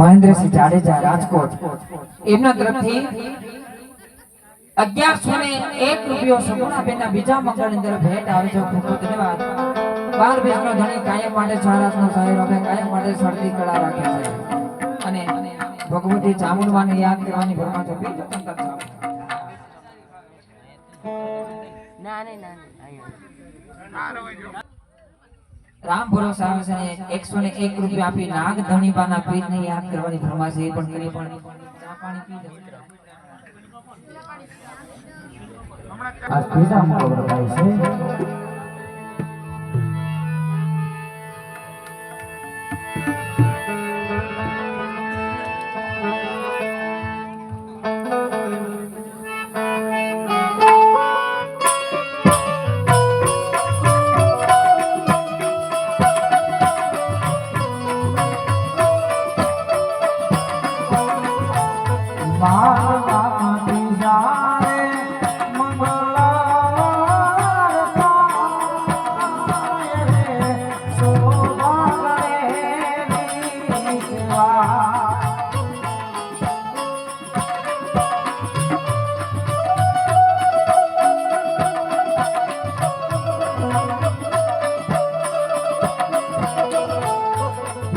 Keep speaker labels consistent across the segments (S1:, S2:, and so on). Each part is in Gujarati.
S1: મહેન્દ્રસિંહ જાડેજા રાજકોટ. એમના તરફથી અગિયારસો ને એક રૂપિયો સગુણાબેનના બીજા મંગળ અંદર ભેટ આવે છે. ખૂબ ખૂબ ધન્યવાદ. બાર બેસનો ધણી કાયમ માટે સહારાત નો સાહેબ અમે કાયમ માટે શરદી કળા રાખે છે. અને ભગવતી ચામુંડમાને યાદ કરવાની ભરમાં તો તંત્ર ચાલુ.
S2: ના ના નહીં
S1: રામ ભરોસા આવે છે એકસો ને એક રૂપિયા આપી નાગ ધણીબાના પીરને યાદ કરવાની ભરમાશ એ પણ કરી, પણ.
S3: આ ત્રીજા મુકાબલો છે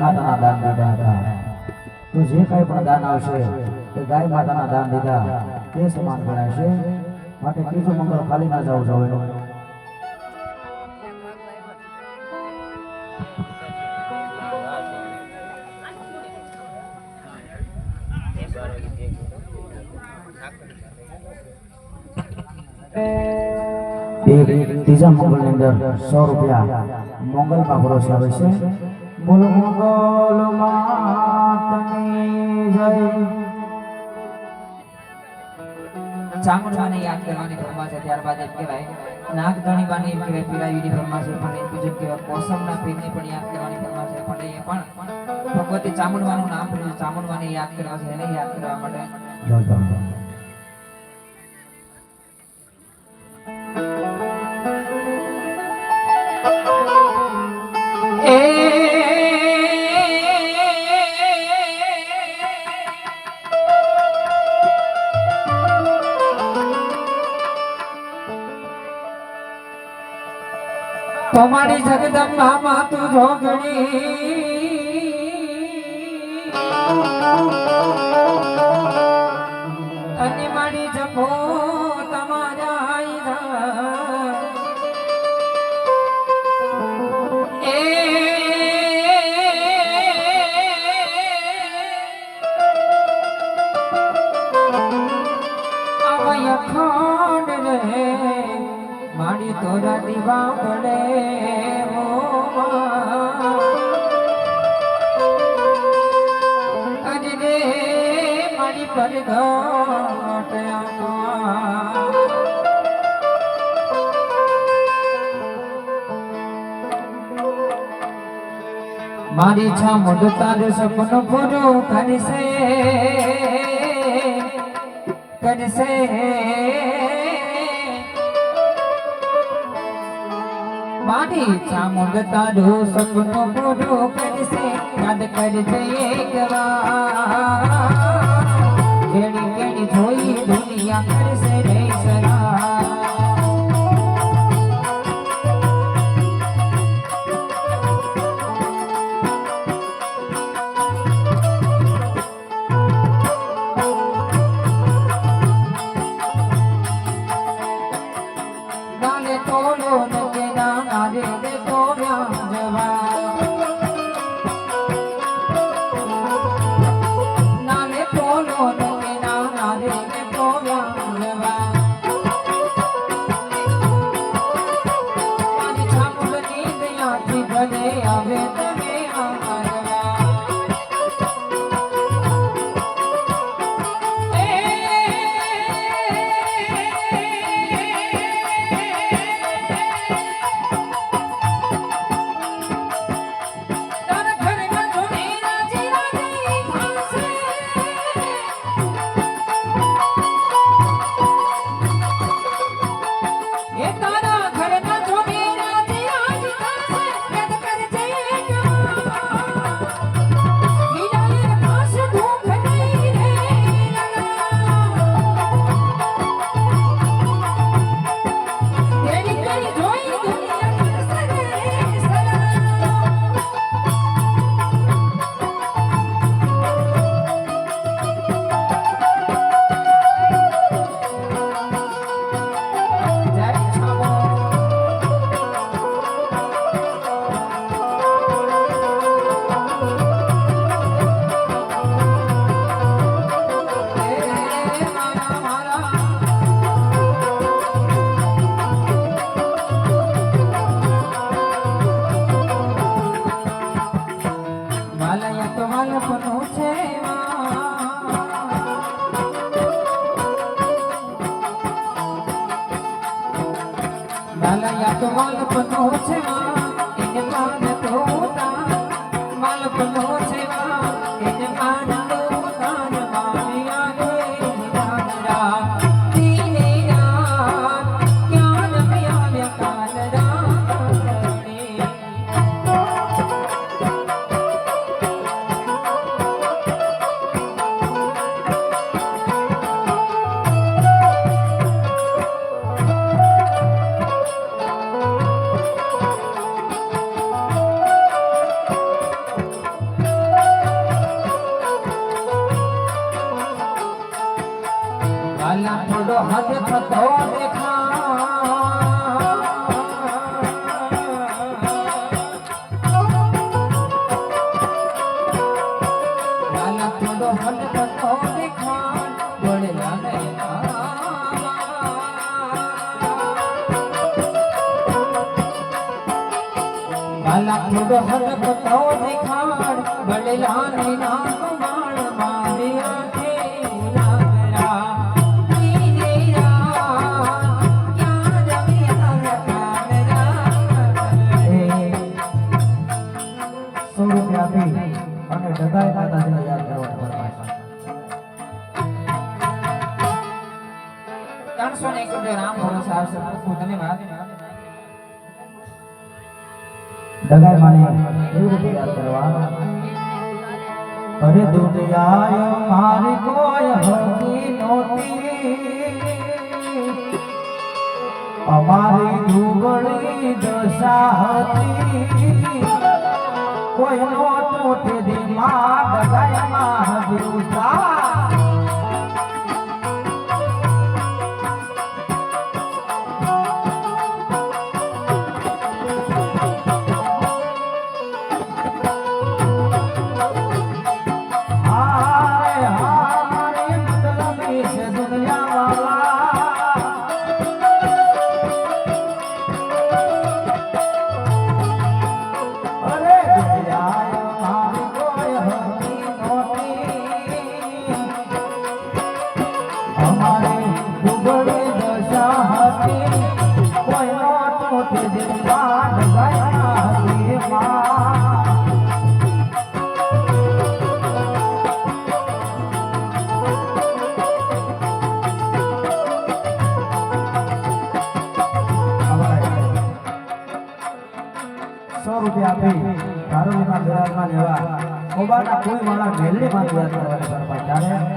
S3: માતાના દાન દીધા હતા તો જે કાંઈ પણ દાન આવશે એ ગાય માતાના દાન દીધા તે સમાન ગણાશે માટે ત્રીજું મંગળ ખાલી ના જવું જોઈએ એક ત્રીજા મંગળની અંદર સો રૂપિયા મંગલમાં ભરોસે આવે છે
S1: ચામુંડમાને યાદ કરવાની ભરમાશ છે, ત્યારબાદ એમ કહેવાય, નાગ ધણીબાને એમ કહેવાય પીળાવીની ભરમાશ છે પણ એ બીજું કહેવાય કોસમના પીરની પણ યાદ કરવાની ભરમાશ છે, પણ એ પણ ભગવતી ચામુંડવાનું નામ પડ્યું ચામુંડવાને યાદ કરવા છે એને યાદ કરવા માટે. તમારી જગદંબા માં તું જોગણી મારી પરઘાટ મારી છામડ તારું સપનું પૂરું કરશે કરશે. મારી ચામુંડ તારું સપનું પૂરું કરશે. યાદ કરજે એક વાર. ভই দুনিয়া করে 더 ભલા
S3: ખુદ હર બતાવો દેખાણ ભલે
S1: લાને ના
S3: દગાઈ માને એવું અરે મારી કોઈ હતી નહોતી. અમારી ધુબળી દશા હતી. કોઈ નોટ મોટે દિમાગ દગાઈ માં ખોબાના કોઈ વાળા મેલડી માં યાદ કરવાની